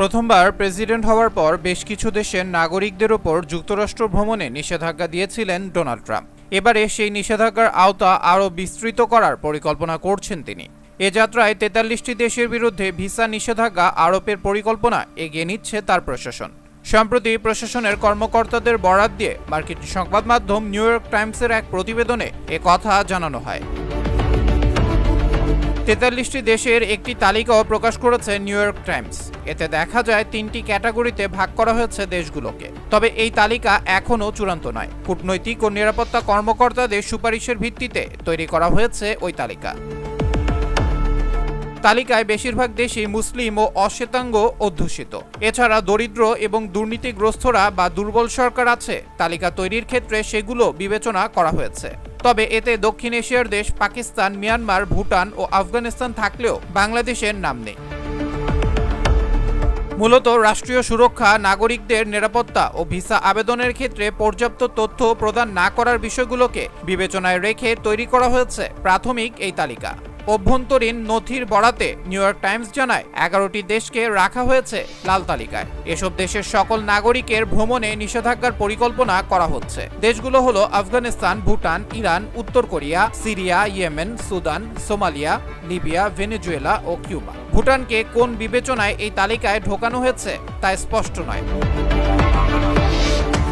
প্রথমবার প্রেসিডেন্ট হওয়ার পর বেশ কিছু দেশের নাগরিকদের ওপর যুক্তরাষ্ট্র ভ্রমণে নিষেধাজ্ঞা দিয়েছিলেন ডোনাল্ড ট্রাম্প। এবারে সেই নিষেধাজ্ঞার আওতা আরও বিস্তৃত করার পরিকল্পনা করছেন তিনি। এ যাত্রায় তেতাল্লিশটি দেশের বিরুদ্ধে ভিসা নিষেধাজ্ঞা আরোপের পরিকল্পনা এগিয়ে নিচ্ছে তার প্রশাসন। সম্প্রতি প্রশাসনের কর্মকর্তাদের বরাত দিয়ে মার্কিন সংবাদ মাধ্যম নিউ ইয়র্ক টাইমসের এক প্রতিবেদনে এ কথা জানানো হয়। তেতাল্লিশটি দেশের একটি তালিকাও প্রকাশ করেছে নিউ ইয়র্ক টাইমস। এতে দেখা যায় তিনটি ক্যাটাগরিতে ভাগ করা হয়েছে দেশগুলোকে। তবে এই তালিকা এখনও চূড়ান্ত নয়। কূটনৈতিক ও নিরাপত্তা কর্মকর্তাদের সুপারিশের ভিত্তিতে তৈরি করা হয়েছে ওই তালিকা। তালিকায় বেশিরভাগ দেশই মুসলিম ও অশ্বেতাঙ্গ অধ্যুষিত। এছাড়া দরিদ্র এবং দুর্নীতিগ্রস্তরা বা দুর্বল সরকার আছে। তালিকা তৈরির ক্ষেত্রে সেগুলো বিবেচনা করা হয়েছে। তবে এতে দক্ষিণ এশিয়ার দেশ পাকিস্তান, মিয়ানমার, ভুটান ও আফগানিস্তান থাকলেও বাংলাদেশের নাম নেই। মূলত রাষ্ট্রীয় সুরক্ষা, নাগরিকদের নিরাপত্তা ও ভিসা আবেদনের ক্ষেত্রে পর্যাপ্ত তথ্য প্রদান না করার বিষয়গুলোকে বিবেচনায় রেখে তৈরি করা হয়েছে প্রাথমিক এই তালিকা। অভ্যন্তরীণ নথির বরাতে নিউ ইয়র্ক টাইমস জানায়, এগারোটি দেশকে রাখা হয়েছে লাল তালিকায়। এসব দেশের সকল নাগরিকের ভ্রমণে নিষেধাজ্ঞার পরিকল্পনা করা হচ্ছে। দেশগুলো হলো আফগানিস্তান, ভুটান, ইরান, উত্তর Korea, Syria, Yemen, Sudan, Somalia, Libya, Venezuela ও কিউবা। ভুটানকে কোন বিবেচনায় এই তালিকায় ঢোকানো হয়েছে তা স্পষ্ট নয়।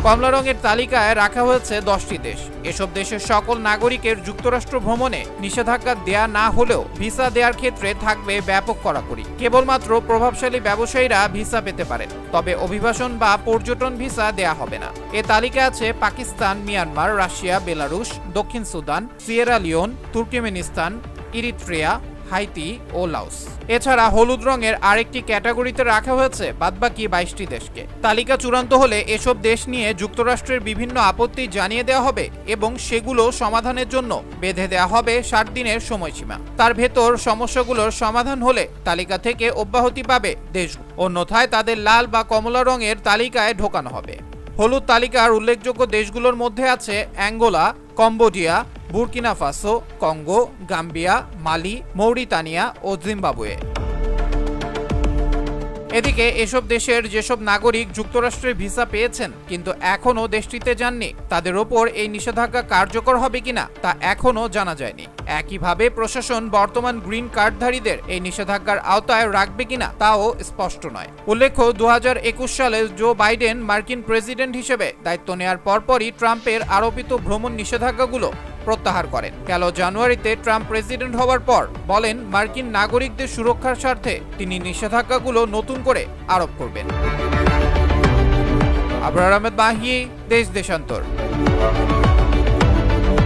কমলা রঙের তালিকায় রাখা হয়েছে দশটি দেশ। এসব দেশের সকল নাগরিকের যুক্তরাষ্ট্র ভ্রমণে নিষেধাজ্ঞা দেয়া না হলেও ভিসা দেওয়ার ক্ষেত্রে থাকবে ব্যাপক কড়াকড়ি। কেবলমাত্র প্রভাবশালী ব্যবসায়ীরা ভিসা পেতে পারেন, তবে অভিবাসন বা পর্যটন ভিসা দেয়া হবে না। এ তালিকা আছে পাকিস্তান, মিয়ানমার, রাশিয়া, বেলারুশ, দক্ষিণ Sudan, Sierra Leone, Turkmenistan Eritrea Haiti ও লাউস এছাড়া হলুদ রঙের আরেকটি ক্যাটাগরিতে রাখা হয়েছে বাদবাকি বাইশটি দেশকে। তালিকা চূড়ান্ত হলে এসব দেশ নিয়ে যুক্তরাষ্ট্রের বিভিন্ন আপত্তি জানিয়ে দেওয়া হবে এবং সেগুলো সমাধানের জন্য বেঁধে দেওয়া হবে ষাট দিনের সময়সীমা। তার ভেতর সমস্যাগুলোর সমাধান হলে তালিকা থেকে অব্যাহতি পাবে দেশ। অন্যথায় তাদের লাল বা কমলা রঙের তালিকায় ঢোকানো হবে। হলুদ তালিকার উল্লেখযোগ্য দেশগুলোর মধ্যে আছে Angola Cambodia Burkina Faso Congo Gambia Mali Mauritania ও জিম্বাবুয়ে। এদিকে এসব দেশের যেসব নাগরিক যুক্তরাষ্ট্রের ভিসা পেয়েছেন, কিন্তু এখনও দেশটিতে যাননি। তাদের ওপর এই নিষেধাজ্ঞা কার্যকর হবে কিনা, তা এখনও জানা যায়নি। একইভাবে প্রশাসন বর্তমান গ্রিন কার্ডধারীদের এই নিষেধাজ্ঞার আওতায় রাখবে কিনা, তাও স্পষ্ট নয়। উল্লেখ্য দু হাজার একুশ সালে জো বাইডেন মার্কিন প্রেসিডেন্ট হিসেবে দায়িত্ব নেয়ার পরপরই ট্রাম্পের আরোপিত ভ্রমণ নিষেধাজ্ঞাগুলো প্রত্যাহার করেন। গেল জানুয়ারিতে ট্রাম্প প্রেসিডেন্ট হওয়ার পর বলেন মার্কিন নাগরিকদের সুরক্ষার স্বার্থে তিনি নিষেধাজ্ঞাগুলো নতুন করে আরোপ করবেন। আবরার আহমেদ মাহি দেশ দেশান্তর।